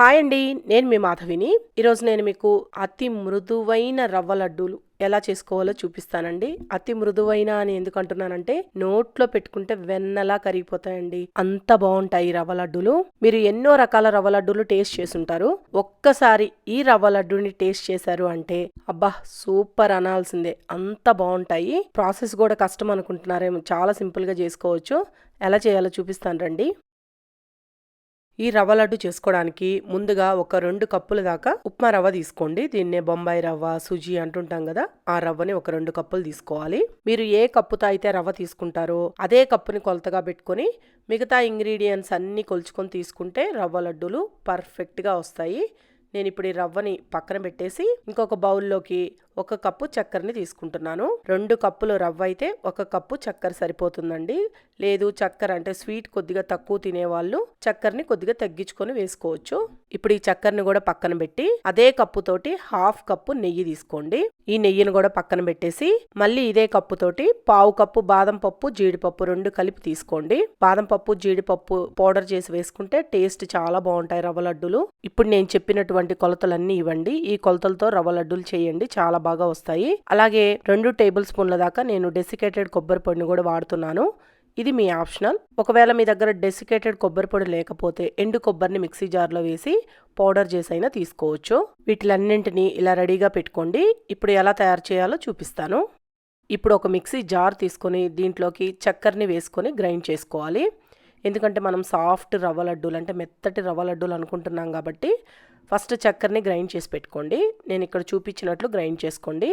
Hi అండి నేను మీ మాధవిని. ఈరోజు నేను మీకు అతి మృదువైన రవ్వ లడ్డూలు ఎలా చేసుకోవాలో చూపిస్తానండి. అతి మృదువైన అని ఎందుకు అంటున్నానంటే నోట్లో పెట్టుకుంటే వెన్నలా కరిగిపోతాయండి. అంత బాగుంటాయి ఈ రవ్వ లడ్డూలు. మీరు ఎన్నో రకాల రవ్వ లడ్డూలు టేస్ట్ చేసుంటారు ఒక్కసారి ఈ రవ్వ లడ్డూని టేస్ట్ చేశారు అంటే అబ్బా సూపర్ అనాల్సిందే. అంత బాగుంటాయి. ప్రాసెస్ కూడా కష్టం అనుకుంటున్నారేమో చాలా సింపుల్గా చేసుకోవచ్చు. ఎలా చేయాలో చూపిస్తాను రండి. ఈ రవ్వ లడ్డు చేసుకోవడానికి ముందుగా ఒక రెండు కప్పుల దాకా ఉప్మా రవ్వ తీసుకోండి. దీన్నే బొంబాయి రవ్వ సుజీ అంటుంటాం కదా ఆ రవ్వని ఒక రెండు కప్పులు తీసుకోవాలి. మీరు ఏ కప్పుతో అయితే రవ్వ తీసుకుంటారో అదే కప్పుని కొలతగా పెట్టుకొని మిగతా ఇంగ్రీడియంట్స్ అన్నీ కొలుచుకొని తీసుకుంటే రవ్వ లడ్డూలు పర్ఫెక్ట్గా వస్తాయి. నేను ఇప్పుడు ఈ రవ్వని పక్కన పెట్టేసి ఇంకొక బౌల్లోకి ఒక కప్పు చక్కెరని తీసుకుంటున్నాను. రెండు కప్పులు రవ్వ అయితే ఒక కప్పు చక్కెర సరిపోతుందండి. లేదు చక్కెర అంటే స్వీట్ కొద్దిగా తక్కువ తినేవాళ్ళు చక్కెరని కొద్దిగా తగ్గించుకొని వేసుకోవచ్చు. ఇప్పుడు ఈ చక్కెరని కూడా పక్కన పెట్టి అదే కప్పుతోటి హాఫ్ కప్పు నెయ్యి తీసుకోండి. ఈ నెయ్యిని కూడా పక్కన పెట్టేసి మళ్ళీ ఇదే కప్పుతోటి పావు కప్పు బాదం పప్పు జీడిపప్పు రెండు కలిపి తీసుకోండి. బాదం పప్పు జీడిపప్పు పౌడర్ చేసి వేసుకుంటే టేస్ట్ చాలా బాగుంటాయి రవ్వ లడ్డూలు. ఇప్పుడు నేను చెప్పినటువంటి కొలతలన్నీ ఇవ్వండి. ఈ కొలతలతో రవ్వ లడ్డూలు చేయండి. చాలా బాగా వస్తాయి. అలాగే రెండు టేబుల్ స్పూన్ల దాకా నేను డెసికేటెడ్ కొబ్బరి పొడిని కూడా వాడుతున్నాను. ఇది మీ ఆప్షనల్. ఒకవేళ మీ దగ్గర డెసికేటెడ్ కొబ్బరి పొడి లేకపోతే ఎండు కొబ్బరిని మిక్సీ జార్లో వేసి పౌడర్ చేసి అయినా తీసుకోవచ్చు. వీటిలన్నింటినీ ఇలా రెడీగా పెట్టుకోండి. ఇప్పుడు ఎలా తయారు చేయాలో చూపిస్తాను. ఇప్పుడు ఒక మిక్సీ జార్ తీసుకొని దీంట్లోకి చక్కెరని వేసుకొని గ్రైండ్ చేసుకోవాలి. ఎందుకంటే మనం సాఫ్ట్ రవ్వ లడ్డూలు అంటే మెత్తటి రవ్వ లడ్డూలు అనుకుంటున్నాం కాబట్టి ఫస్ట్ చక్కెరని గ్రైండ్ చేసి పెట్టుకోండి. నేను ఇక్కడ చూపించినట్లు గ్రైండ్ చేసుకోండి.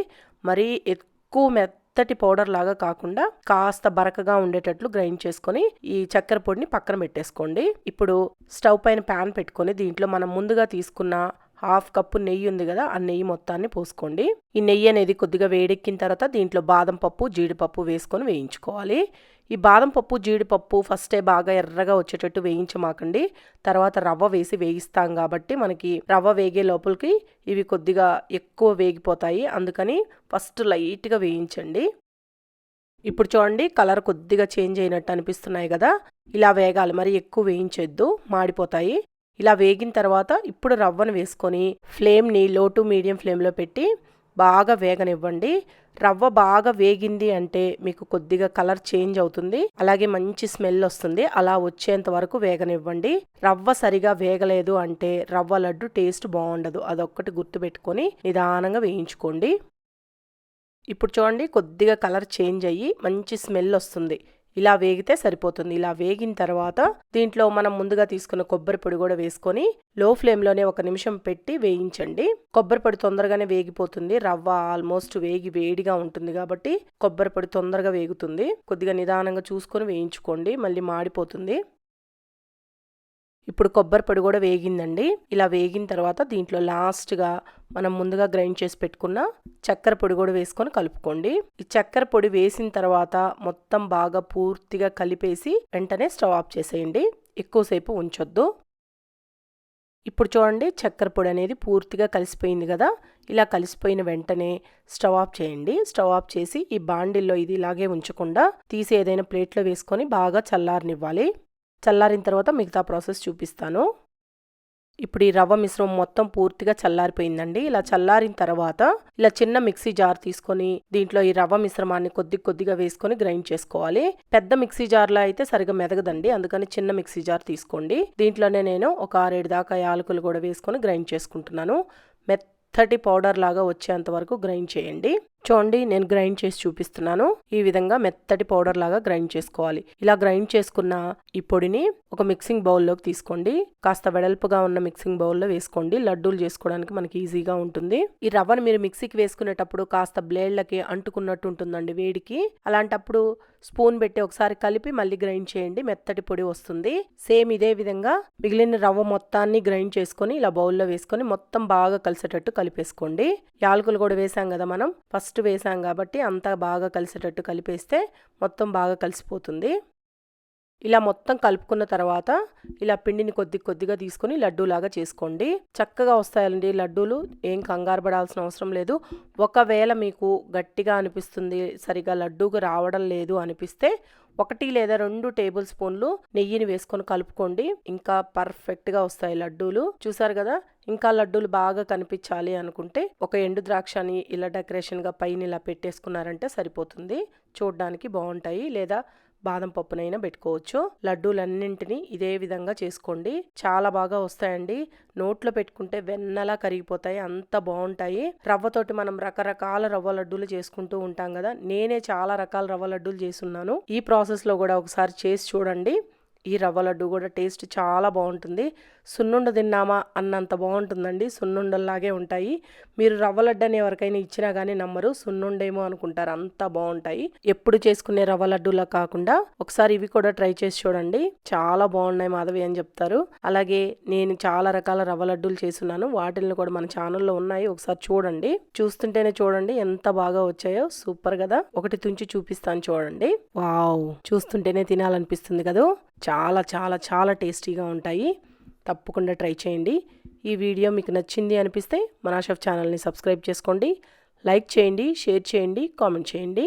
మరీ ఎక్కువ మెత్తటి పౌడర్ లాగా కాకుండా కాస్త బరకగా ఉండేటట్లు గ్రైండ్ చేసుకొని ఈ చక్కెర పొడిని పక్కన పెట్టేసుకోండి. ఇప్పుడు స్టవ్ పైన ప్యాన్ పెట్టుకొని దీంట్లో మనం ముందుగా తీసుకున్న హాఫ్ కప్పు నెయ్యి ఉంది కదా ఆ నెయ్యి మొత్తాన్ని పోసుకోండి. ఈ నెయ్యి అనేది కొద్దిగా వేడెక్కిన తర్వాత దీంట్లో బాదం పప్పు జీడిపప్పు వేసుకొని వేయించుకోవాలి. ఈ బాదం పప్పు జీడిపప్పు ఫస్టే బాగా ఎర్రగా వచ్చేటట్టు వేయించమాకండి. తర్వాత రవ్వ వేసి వేయిస్తాం కాబట్టి మనకి రవ్వ వేగే లోపలికి ఇవి కొద్దిగా ఎక్కువ వేగిపోతాయి. అందుకని ఫస్ట్ లైట్గా వేయించండి. ఇప్పుడు చూడండి కలర్ కొద్దిగా చేంజ్ అయినట్టు అనిపిస్తున్నాయి కదా. ఇలా వేగాలి మరి ఎక్కువ వేయించొద్దు మాడిపోతాయి. ఇలా వేగిన తర్వాత ఇప్పుడు రవ్వను వేసుకొని ఫ్లేమ్ని లో టు మీడియం ఫ్లేమ్లో పెట్టి బాగా వేగనివ్వండి. రవ్వ బాగా వేగింది అంటే మీకు కొద్దిగా కలర్ చేంజ్ అవుతుంది. అలాగే మంచి స్మెల్ వస్తుంది. అలా వచ్చేంత వరకు వేగనివ్వండి. రవ్వ సరిగా వేగలేదు అంటే రవ్వ లడ్డు టేస్ట్ బాగుండదు. అదొక్కటి గుర్తుపెట్టుకొని నిదానంగా వేయించుకోండి. ఇప్పుడు చూడండి కొద్దిగా కలర్ చేంజ్ అయ్యి మంచి స్మెల్ వస్తుంది. ఇలా వేగితే సరిపోతుంది. ఇలా వేగిన తర్వాత దీంట్లో మనం ముందుగా తీసుకున్న కొబ్బరి పొడి కూడా వేసుకొని లో ఫ్లేమ్లోనే ఒక నిమిషం పెట్టి వేయించండి. కొబ్బరి పొడి తొందరగానే వేగిపోతుంది. రవ్వ ఆల్మోస్ట్ వేగి వేడిగా ఉంటుంది కాబట్టి కొబ్బరి పొడి తొందరగా వేగుతుంది. కొద్దిగా నిదానంగా చూసుకొని వేయించుకోండి. మళ్ళీ మాడిపోతుంది. ఇప్పుడు కొబ్బరి పొడి కూడా వేగిందండి. ఇలా వేగిన తర్వాత దీంట్లో లాస్ట్గా మనం ముందుగా గ్రైండ్ చేసి పెట్టుకున్న చక్కెర పొడి కూడా వేసుకొని కలుపుకోండి. ఈ చక్కెర పొడి వేసిన తర్వాత మొత్తం బాగా పూర్తిగా కలిపేసి వెంటనే స్టవ్ ఆఫ్ చేసేయండి. ఎక్కువసేపు ఉంచొద్దు. ఇప్పుడు చూడండి చక్కెర పొడి అనేది పూర్తిగా కలిసిపోయింది కదా. ఇలా కలిసిపోయిన వెంటనే స్టవ్ ఆఫ్ చేయండి. స్టవ్ ఆఫ్ చేసి ఈ బాండిల్లో ఇది ఇలాగే ఉంచకుండా తీసి ఏదైనా ప్లేట్లో వేసుకొని బాగా చల్లారనివ్వాలి. చల్లారిన తర్వాత మిగతా ప్రాసెస్ చూపిస్తాను. ఇప్పుడు ఈ రవ్వ మిశ్రమం మొత్తం పూర్తిగా చల్లారిపోయిందండి. ఇలా చల్లారిన తర్వాత ఇలా చిన్న మిక్సీ జార్ తీసుకొని దీంట్లో ఈ రవ్వ మిశ్రమాన్ని కొద్ది కొద్దిగా వేసుకొని గ్రైండ్ చేసుకోవాలి. పెద్ద మిక్సీ జార్లో అయితే సరిగా మెదగదండి. అందుకని చిన్న మిక్సీ జార్ తీసుకోండి. దీంట్లోనే నేను ఒక ఆరేడు దాకా యాలకులు కూడా వేసుకొని గ్రైండ్ చేసుకుంటున్నాను. మెత్తటి పౌడర్ లాగా వచ్చేంత వరకు గ్రైండ్ చేయండి. చూడండి నేను గ్రైండ్ చేసి చూపిస్తున్నాను. ఈ విధంగా మెత్తటి పౌడర్ లాగా గ్రైండ్ చేసుకోవాలి. ఇలా గ్రైండ్ చేసుకున్న ఈ పొడిని ఒక మిక్సింగ్ బౌల్లోకి తీసుకోండి. కాస్త వెడల్పుగా ఉన్న మిక్సింగ్ బౌల్లో వేసుకోండి. లడ్డూలు చేసుకోవడానికి మనకి ఈజీగా ఉంటుంది. ఈ రవ్వను మీరు మిక్సీకి వేసుకునేటప్పుడు కాస్త బ్లేడ్లకి అంటుకున్నట్టు ఉంటుందండి వేడికి. అలాంటప్పుడు స్పూన్ పెట్టి ఒకసారి కలిపి మళ్ళీ గ్రైండ్ చేయండి. మెత్తటి పొడి వస్తుంది. సేమ్ ఇదే విధంగా మిగిలిన రవ్వ మొత్తాన్ని గ్రైండ్ చేసుకొని ఇలా బౌల్లో వేసుకొని మొత్తం బాగా కలిసేటట్టు కలిపేసుకోండి. యాలకులు కూడా వేసాం కదా మనం. ఫస్ట్ ఫస్ట్ వేసాం కాబట్టి అంతా బాగా కలిసేటట్టు కలిపేస్తే మొత్తం బాగా కలిసిపోతుంది. ఇలా మొత్తం కలుపుకున్న తర్వాత ఇలా పిండిని కొద్ది కొద్దిగా తీసుకొని లడ్డూలాగా చేసుకోండి. చక్కగా వస్తాయండి లడ్డూలు ఏం కంగారు పడాల్సిన అవసరం లేదు. ఒకవేళ మీకు గట్టిగా అనిపిస్తుంది సరిగా లడ్డూకు రావడం లేదు అనిపిస్తే ఒకటి లేదా రెండు టేబుల్ స్పూన్లు నెయ్యిని వేసుకొని కలుపుకోండి. ఇంకా పర్ఫెక్ట్గా వస్తాయి లడ్డూలు. చూసారు కదా? ఇంకా లడ్డూలు బాగా కనిపించాలి అనుకుంటే ఒక ఎండు ద్రాక్షని ఇలా డెకరేషన్గా పైన ఇలా పెట్టేసుకున్నారంటే సరిపోతుంది. చూడడానికి బాగుంటాయి. లేదా బాదం పప్పునైనా పెట్టుకోవచ్చు. లడ్డూలన్నింటినీ ఇదే విధంగా చేసుకోండి. చాలా బాగా వస్తాయండి. నోట్లో పెట్టుకుంటే వెన్నలా కరిగిపోతాయి. అంత బాగుంటాయి. రవ్వతోటి మనం రకరకాల రవ్వ లడ్డూలు చేసుకుంటూ ఉంటాం కదా. నేనే చాలా రకాల రవ్వ లడ్డూలు చేస్తున్నాను. ఈ ప్రాసెస్లో కూడా ఒకసారి చేసి చూడండి. ఈ రవ్వ లడ్డు కూడా టేస్ట్ చాలా బాగుంటుంది. సున్నుండ తిన్నామా అన్నంత బాగుంటుందండి. సున్నుండల్లాగే ఉంటాయి. మీరు రవ్వ లడ్డు అని ఎవరికైనా ఇచ్చినా కానీ నమ్మరు. సున్నుండేమో అనుకుంటారు. అంత బాగుంటాయి. ఎప్పుడు చేసుకునే రవ్వ లడ్డూలా కాకుండా ఒకసారి ఇవి కూడా ట్రై చేసి చూడండి. చాలా బాగున్నాయి మాధవి అని చెప్తారు. అలాగే నేను చాలా రకాల రవ్వ లడ్డూలు చేస్తున్నాను. వాటిని కూడా మన ఛానల్లో ఉన్నాయి. ఒకసారి చూడండి. చూస్తుంటేనే చూడండి ఎంత బాగా వచ్చాయో. సూపర్ కదా. ఒకటి తుంచి చూపిస్తాను చూడండి. వావ్! చూస్తుంటేనే తినాలనిపిస్తుంది కదా? చాలా చాలా చాలా టేస్టీగా ఉంటాయి. తప్పకుండా ట్రై చేయండి. ఈ వీడియో మీకు నచ్చింది అనిపిస్తే మనాషఫ్ ఛానల్ని సబ్స్క్రైబ్ చేసుకోండి. లైక్ చేయండి షేర్ చేయండి కామెంట్ చేయండి.